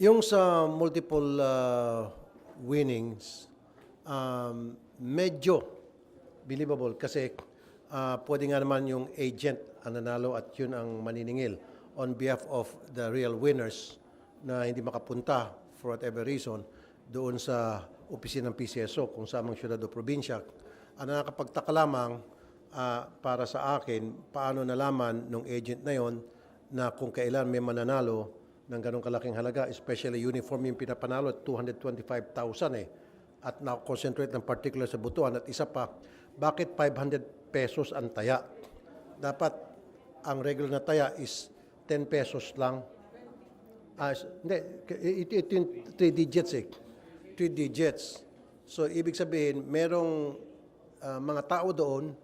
Yung sa multiple uh, winnings, um, medyo believable kasi uh, pwede nga naman yung agent ang nanalo at yun ang maniningil on behalf of the real winners na hindi makapunta for whatever reason doon sa opisina ng PCSO kung sa amang syudad o probinsya. Ang nakakapagtaka lamang ah, para sa akin, paano nalaman ng agent na yon na kung kailan may mananalo ng ganong kalaking halaga, especially uniform yung pinapanalo at 225,000 eh. At na-concentrate ng particular sa butuan. At isa pa, bakit 500 pesos ang taya? Dapat ang regular na taya is 10 pesos lang. Ah, hindi, ito, ito yung 3 digits eh. 3 digits. So, ibig sabihin, merong ah, mga tao doon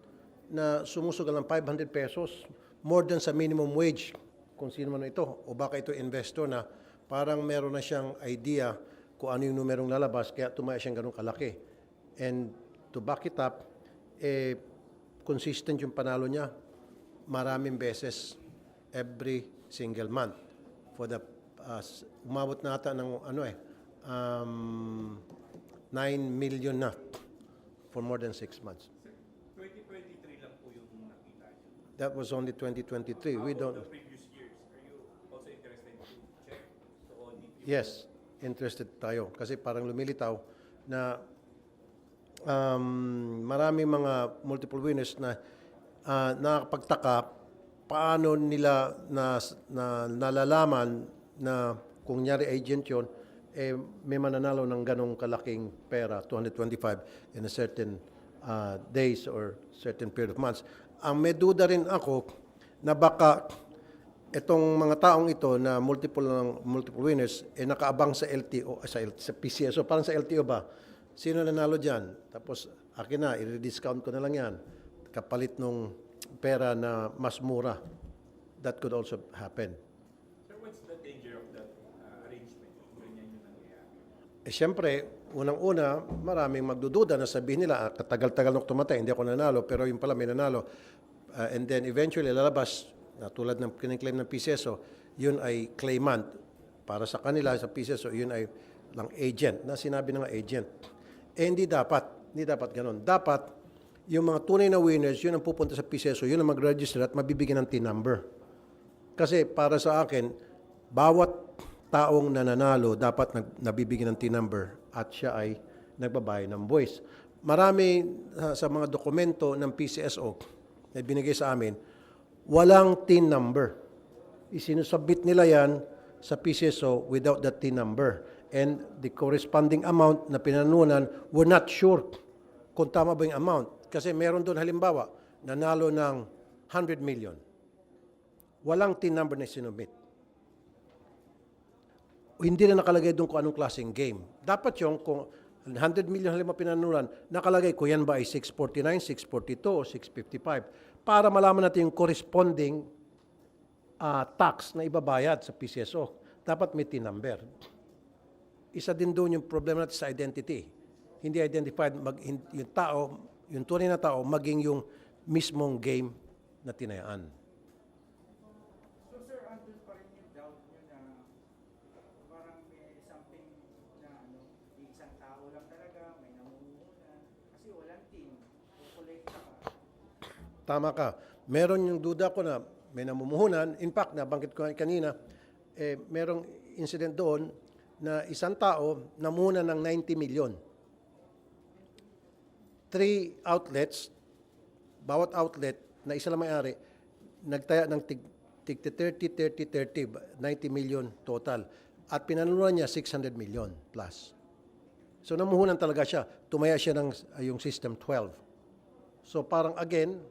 na sumusugal ng 500 pesos more than sa minimum wage kung sino man ito. O baka ito investor na parang meron na siyang idea kung ano yung numerong lalabas kaya tumaya siyang ganun kalaki. And to back it up, eh, consistent yung panalo niya maraming beses every single month for the uh, umabot na ata ng ano eh um, 9 million na for more than 6 months. 2023 lang po yung nakita niyo. That was only 2023. We How don't about the previous years? Are you also interested to check to audit yung Yes, interested tayo kasi parang lumilitaw na um, maraming mga multiple winners na uh, nakakapagtaka paano nila na, na nalalaman na kung nyari agent yon eh, may mananalo ng ganong kalaking pera, 225 in a certain uh, days or certain period of months. Ang may duda rin ako na baka itong mga taong ito na multiple ng multiple winners eh nakaabang sa LTO ah, sa, L- sa PCSO parang sa LTO ba? Sino nanalo diyan tapos akin na i-discount ko na lang yan. Kapalit nung pera na mas mura. That could also happen. Sir, what's the danger of that uh, arrangement? Kung ganyan yung nangyayari? eh syempre unang-una maraming magdududa na sabihin nila ah, katagal-tagal nung tumatay hindi ako nanalo pero yung pala may nanalo. Ah, and then eventually lalabas na tulad ng kiniklaim ng PCSO yun ay claimant. Para sa kanila sa PCSO yun ay lang agent na sinabi ng agent. Eh hindi dapat hindi dapat ganun. Dapat yung mga tunay na winners yun ang pupunta sa PCSO yun ang mag-register at mabibigyan ng T number kasi para sa akin, bawat taong nananalo dapat nag, nabibigyan ng T-number at siya ay nagbabayad ng buwis. Marami uh, sa mga dokumento ng PCSO na binigay sa amin, walang T-number. Isinusubmit nila yan sa PCSO without the T-number. And the corresponding amount na pinanunan, we're not sure kung tama ba yung amount. Kasi meron doon halimbawa, nanalo ng 100 million walang team number na sinubmit. Hindi na nakalagay doon kung anong klaseng game. Dapat yung kung 100 million halimbawa pinanulan, nakalagay ko yan ba ay 649, 642 o 655 para malaman natin yung corresponding ah, tax na ibabayad sa PCSO. Dapat may team number. Isa din doon yung problema natin sa identity. Hindi identified mag, yung tao, yung tunay na tao, maging yung mismong game na tinayaan. So sir, andun pa rin yung doubt nyo na parang may something na ano, yung isang tao lang talaga, may namumuhunan. Kasi walang team. Kukolekta ka. Tama ka. Meron yung duda ko na may namumuhunan. In fact, nabanggit ko kanina, eh, merong incident doon na isang tao namuna ng 90 million. Three outlets, bawat outlet na isa lang may-ari, nagtaya ng tig, tig 30, 30, 30, 90 million total. At pinanunuan niya 600 million plus. So namuhunan talaga siya. Tumaya siya ng uh, yung system 12. So parang again,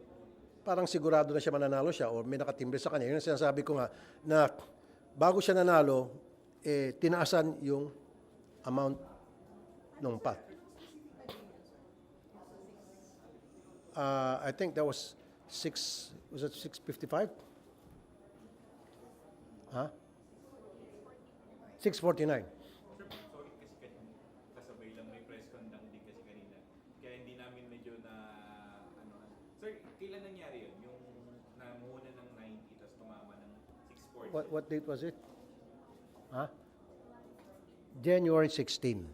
parang sigurado na siya mananalo siya o may nakatimbre sa kanya. Yun ang sinasabi ko nga na bago siya nanalo, eh, tinaasan yung amount ng pot. Uh, I think that was six, was it 655? Huh? 649. Sir, sorry kasi kanina, kasabay lang may press con lang din kasi kanina. Kaya hindi namin medyo na, ano, sir, kailan nangyari yun? Yung namuna ng 90 tapos tumama ng 640? What, what date was it? Huh? January 16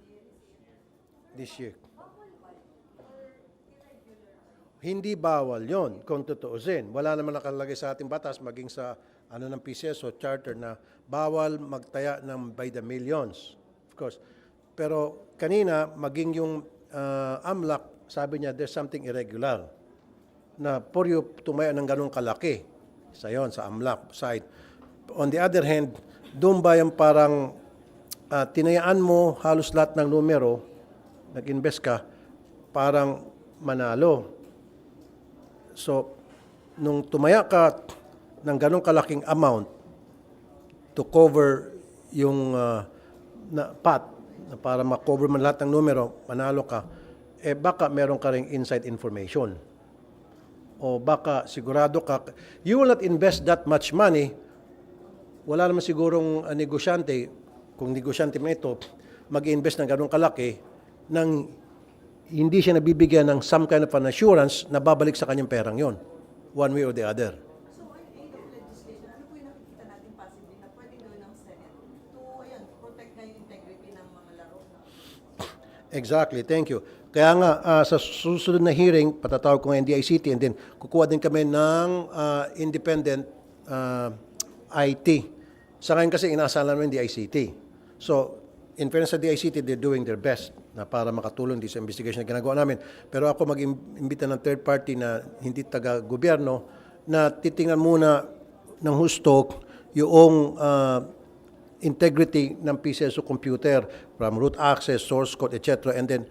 this year. Hindi bawal yon kung tutuusin. Wala naman nakalagay sa ating batas maging sa ano ng PCS o charter na bawal magtaya ng by the millions. Of course. Pero kanina, maging yung uh, AMLAC, sabi niya there's something irregular na for you tumaya ng ganong kalaki. Sa yon sa AMLAC side. On the other hand, doon ba yung parang ah, tinayaan mo halos lahat ng numero, nag-invest ka, parang manalo. So, nung tumaya ka ng ganong kalaking amount to cover yung ah, na, pat, na para ma-cover man lahat ng numero, manalo ka, eh baka meron ka ring inside information. O baka sigurado ka, you will not invest that much money, wala naman sigurong uh, negosyante, kung negosyante man ito, mag-invest ng ganong kalaki, nang hindi siya nabibigyan ng some kind of an assurance na babalik sa kanyang perang yon one way or the other. So, aid of legislation, ano po yung nakikita natin possibly na pwede gawin ng Senate to, ayan, protect yung integrity ng mga laro? Exactly, thank you. Kaya nga, ah, sa susunod na hearing, patatawag ko ng NDICT and then kukuha din kami ng ah, independent ah, IT. Sa ngayon kasi inaasahan namin DICT. So, in fairness sa DICT, they're doing their best na para makatulong din sa investigation na ginagawa namin. Pero ako mag-imbita ng third party na hindi taga-gobyerno na titingnan muna ng husto yung ah, integrity ng PCSO computer from root access, source code, etc. And then,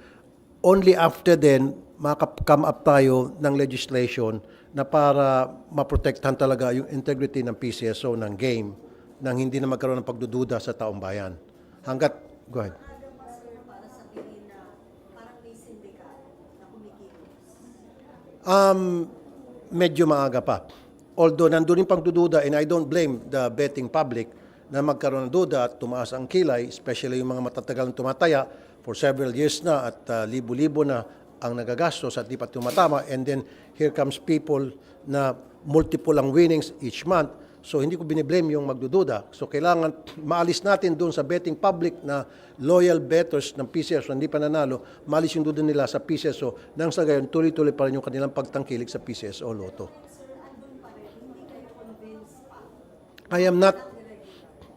only after then, makaka-come up tayo ng legislation na para maprotektahan talaga yung integrity ng PCSO ng game nang hindi na magkaroon ng pagdududa sa taong bayan. Hanggat, go ahead. Um, medyo maaga pa. Although nandun yung pagdududa and I don't blame the betting public na magkaroon ng duda at tumaas ang kilay, especially yung mga matatagal na tumataya for several years na at uh, libo-libo na ang nagagastos at di pa tumatama and then here comes people na multiple ang winnings each month. So hindi ko biniblame yung magdududa. So kailangan maalis natin doon sa betting public na loyal bettors ng PCSO hindi pa nanalo, maalis yung duda nila sa PCSO nang sa gayon tuloy-tuloy pa rin yung kanilang pagtangkilik sa PCSO Lotto. I am not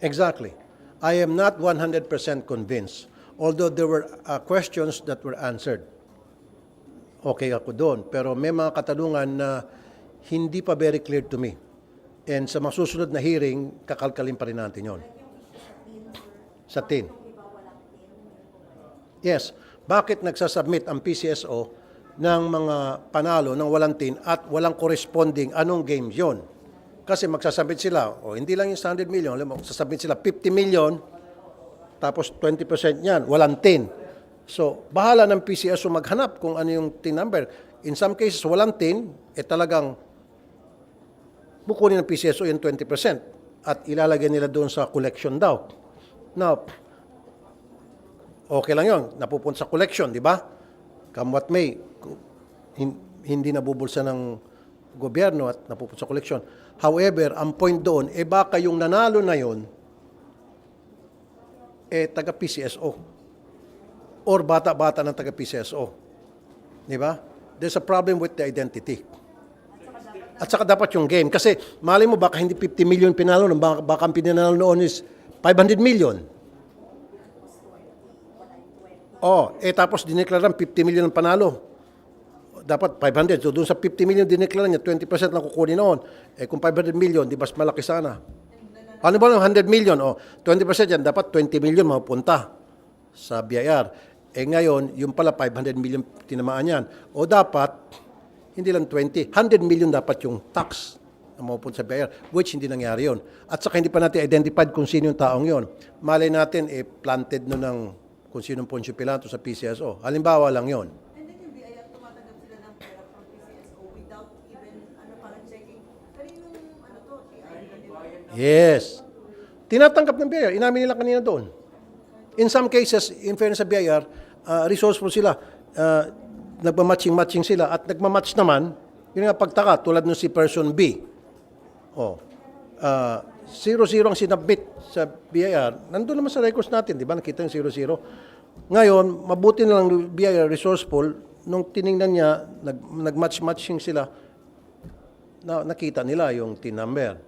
exactly. I am not 100% convinced. Although there were uh, questions that were answered. Okay ako doon. Pero may mga katanungan na hindi pa very clear to me. And sa masusunod na hearing, kakalkalin pa rin natin yon. Sa tin. Yes. Bakit nagsasubmit ang PCSO ng mga panalo ng walang tin at walang corresponding anong games yon? Kasi magsasubmit sila, o hindi lang yung 100 million, alam mo, magsasubmit sila 50 million, tapos 20% niyan, walang tin. So, bahala ng PCSO maghanap kung ano yung tin number. In some cases, walang tin, eh talagang bukunin ng PCSO yung 20% at ilalagay nila doon sa collection daw. Now, okay lang yon napupunta sa collection, di ba? Come what may, hin- hindi nabubulsa ng gobyerno at napupunta sa collection. However, ang point doon, eh baka yung nanalo na yon eh taga PCSO or bata-bata ng taga PCSO. Di ba? There's a problem with the identity. At saka dapat yung game. Kasi mali mo baka hindi 50 million pinalo, baka, baka ang pinanalo noon is 500 million. Oh, eh tapos dineklaran 50 million ang panalo. Dapat 500. So doon sa 50 million dineklaran niya, 20% lang kukunin noon. Eh kung 500 million, di mas malaki sana. Ano ba yung 100 million? Oh, 20% yan, dapat 20 million mapupunta sa BIR. Eh ngayon, yung pala 500 million tinamaan yan. O dapat, hindi lang 20, 100 million dapat yung tax na mapupunta sa BIR, which hindi nangyari yon. At saka hindi pa natin identified kung sino yung taong yon. Malay natin, eh, planted no ng kung sinong Poncio Pilato sa PCSO. Halimbawa lang yon. And then yung BIR, tumatanggap sila ng pera from PCSO without even, ano, parang checking. Kaninong, ano to? Yes. Tinatanggap ng BIR. Inamin nila kanina doon. In some cases, in fairness sa BIR, uh, resourceful sila. Uh, nagmamatching-matching sila at nagmamatch naman, yun nga pagtaka, tulad nung si person B. Oh, uh, zero-zero ang sinabit sa BIR, nandun naman sa records natin, di ba? Nakita yung zero-zero. Ngayon, mabuti na lang BIR resourceful, nung tiningnan niya, nag, nag-match-matching sila, na, nakita nila yung TIN number.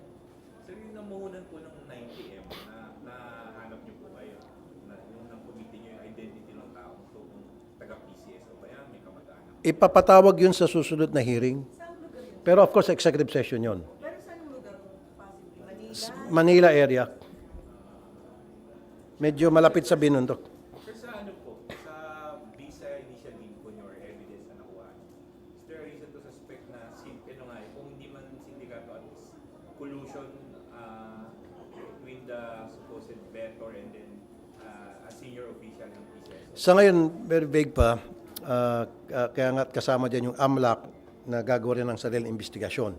Sir, yung namuhunan po ng 90M, na nahanap niyo po kayo, na yung nang-committee niyo yung identity ng tao, so kung taga-PCSO ba yan, may kamag-anak. Ipapatawag yun sa susunod na hearing. Yun? Pero of course, executive session yon. Pero saan lugar possibly? Manila? Manila area. Medyo malapit sa Binundok. Sir, sa ano po, sa visa initial link po niyo or evidence na nakuha, is there a reason to suspect na, sin, ano nga, eh, kung hindi man sindikato at least collusion uh, between the supposed vendor and then uh, a senior official ng PCSO? Sa ngayon, very vague pa. Ah, ah, kaya nga kasama dyan yung AMLAC na gagawa rin ng sariling investigasyon.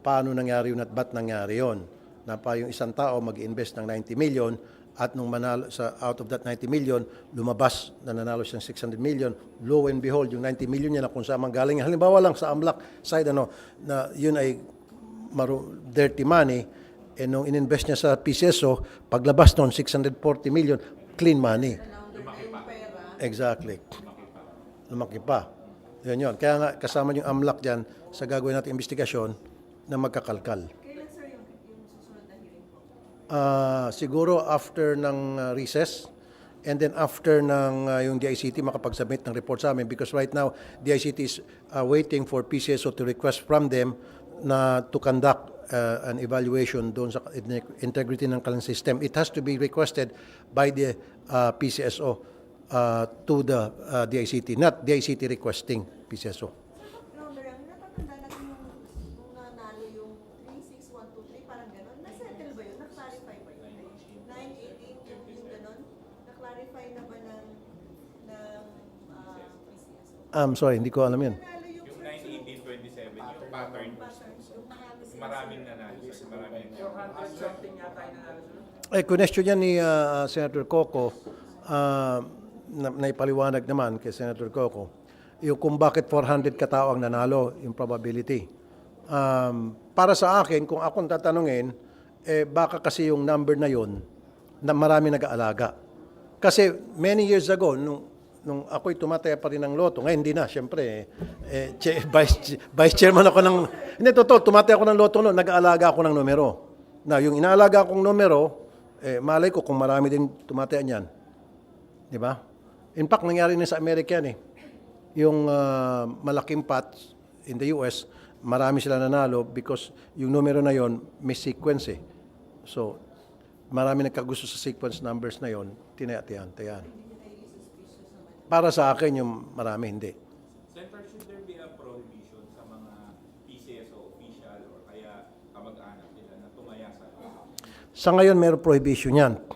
Paano nangyari yun at ba't nangyari yun? Na pa yung isang tao mag-invest ng 90 million at nung manalo sa out of that 90 million, lumabas na nanalo siyang 600 million. Lo and behold, yung 90 million niya na kung saan man galing. Halimbawa lang sa AMLAC side, ano, na yun ay maru- dirty money. Eh nung ininvest niya sa PCSO, paglabas noon, 640 million, clean money. Exactly. Lumaki pa. Yun yun. Kaya nga kasama yung AMLAC dyan sa gagawin natin investigasyon na magkakalkal. Kailan sir yung, yung susunod na hearing po? Ah, siguro after ng uh, recess and then after ng uh, yung DICT makapag-submit ng report sa amin because right now DICT is uh, waiting for PCSO to request from them na to conduct uh, an evaluation doon sa integrity ng kanilang system. It has to be requested by the uh, PCSO uh, to the uh, DICT, not DICT requesting PCSO. Launder, ang natatanda natin yung nung nanalo yung 36123, parang gano'n. Na-settle ba yun? Na-clarify ba yun? 918, yung, yung gano'n? Na-clarify na ba ng, ng PCSO? I'm sorry, hindi ko alam yun. Nanalo yung Yung 91827, yung pattern, maraming nanalo, maraming So, 100 something yata yung nanalo. Eh, question yan ni ah, Senator Coco, ah, na, naipaliwanag naman kay Senator Coco, yung kung bakit 400 katao ang nanalo, yung probability. Um, para sa akin, kung akong tatanungin, eh, baka kasi yung number na yon na marami nag-aalaga. Kasi many years ago, nung, nung ako'y tumataya pa rin ng loto, ngayon hindi na, syempre, eh, eh, vice, vice chairman ako ng, hindi, totoo, tumataya ako ng loto noon, nag-aalaga ako ng numero. Na yung inaalaga kong numero, eh, malay ko kung marami din tumataya niyan. Di ba? In fact, nangyari na sa Amerika yan eh. Yung ah, malaking pots in the US, marami sila nanalo because yung numero na yon may sequence eh. So, marami nagkagusto sa sequence numbers na yon, tinayatihan, tayan. Para sa akin, yung marami hindi. Senator, should there be a prohibition sa mga PCSO official or kaya kamag-anak nila na tumaya sa Sa ngayon, mayroong prohibition yan.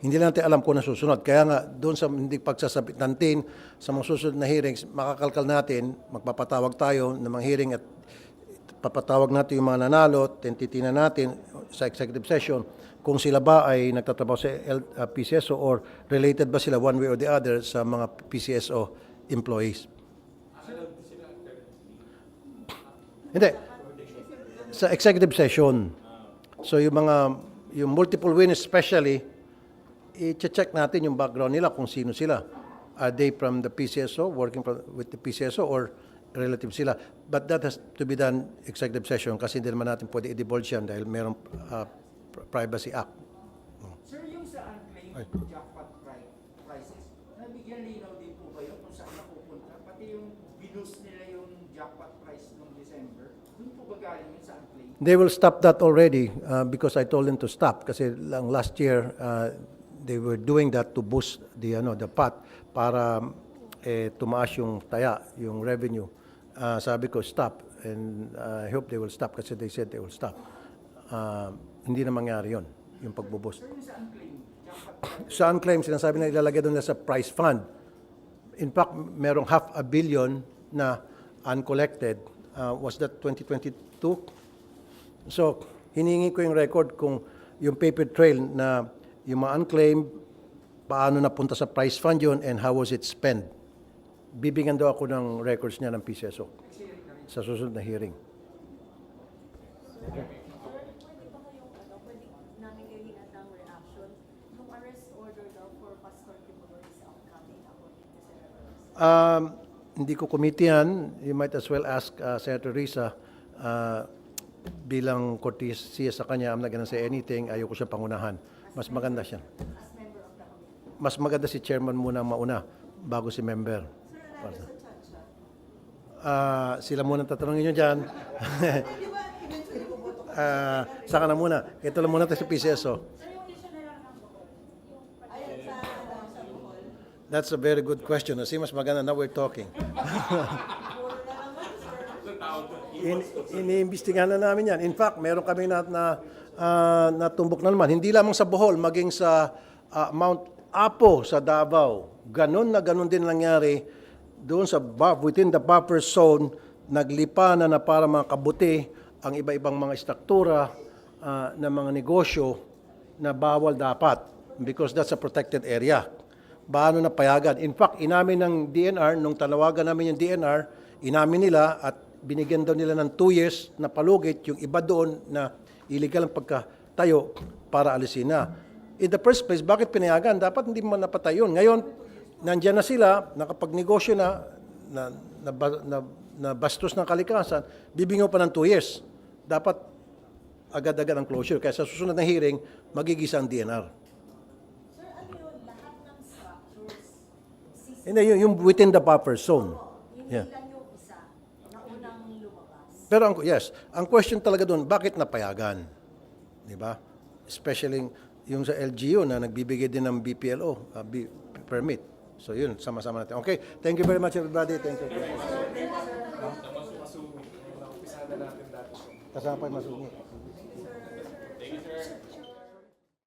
Hindi lang natin alam kung ano susunod. Kaya nga, doon sa hindi pagsasabit natin, sa mga susunod na hearings, makakalkal natin, magpapatawag tayo ng mga hearing at papatawag natin yung mga nanalo, tentitina natin sa executive session, kung sila ba ay nagtatrabaho sa uh, PCSO or related ba sila one way or the other sa mga PCSO employees. Hindi. Sa executive session. So yung mga, yung multiple winners especially, i-check natin yung background nila kung sino sila. Are they from the PCSO, working from, with the PCSO or relative sila? But that has to be done executive session kasi hindi naman natin pwede i-divulge yan dahil merong uh, Privacy Act. Sir, yung sa unclaimed jackpot pri- prices, nabigyan linaw din po ba yun kung saan napupunta? Pati yung binus nila yung jackpot price noong December, dun po ba galing yun sa unclaimed? They will stop that already uh, because I told them to stop kasi lang last year uh, they were doing that to boost the ano the pot para eh, tumaas yung taya, yung revenue. Uh, sabi ko stop and uh, I hope they will stop kasi they said they will stop. Uh, hindi na mangyari yon yung yung sa unclaimed, sinasabi na ilalagay doon na sa price fund. In fact, merong half a billion na uncollected. Uh, was that 2022? So, hiningi ko yung record kung yung paper trail na yung mga unclaimed, paano napunta sa price fund yun and how was it spent. Bibigyan daw ako ng records niya ng PCSO sa susunod na hearing. Um, hindi ko committee yan. You might as well ask uh, Senator Risa uh, ah, bilang courtesy sa kanya, I'm not gonna say anything, ayoko siya pangunahan. Mas maganda siya. Mas maganda si chairman muna mauna bago si member. Ah, sila muna tatanungin nyo dyan. Ah, saka na muna. Ito lang muna tayo sa PCSO. Bohol. That's a very good question. Kasi mas maganda na we're talking. In, iniimbestigahan na namin yan. In fact, meron kami na, na ah, natumbok na naman. Hindi lamang sa Bohol, maging sa ah, Mount Apo sa Davao. Ganon na ganon din nangyari doon sa bu- within the buffer zone, naglipa na na para mga kabuti ang iba-ibang mga struktura ah, ng mga negosyo na bawal dapat because that's a protected area. Paano na payagan? In fact, inamin ng DNR, nung tanawagan namin yung DNR, inamin nila at binigyan daw nila ng 2 years na palugit yung iba doon na illegal ang pagkatayo para alisin na. In the first place, bakit pinayagan? Dapat hindi mo napatay yun. Ngayon, nandyan na sila, nakapagnegosyo na, na, na, na, na bastos ng kalikasan, bibingaw pa ng 2 years. Dapat agad-agad ang closure. Kaya sa susunod na hearing, magigisa ang DNR. Sir, ano yun? Lahat ng structures, Hindi, yung, yung within the buffer zone. hindi Yeah. lang yung isa na unang lumabas. Pero ang, yes, ang question talaga doon, bakit napayagan? Di ba? Especially yung sa LGU na nagbibigay din ng BPLO, uh, B- permit. So yun, sama-sama natin. Okay, thank you very much everybody. Thank you. Kasama pa yung masugi. Sir,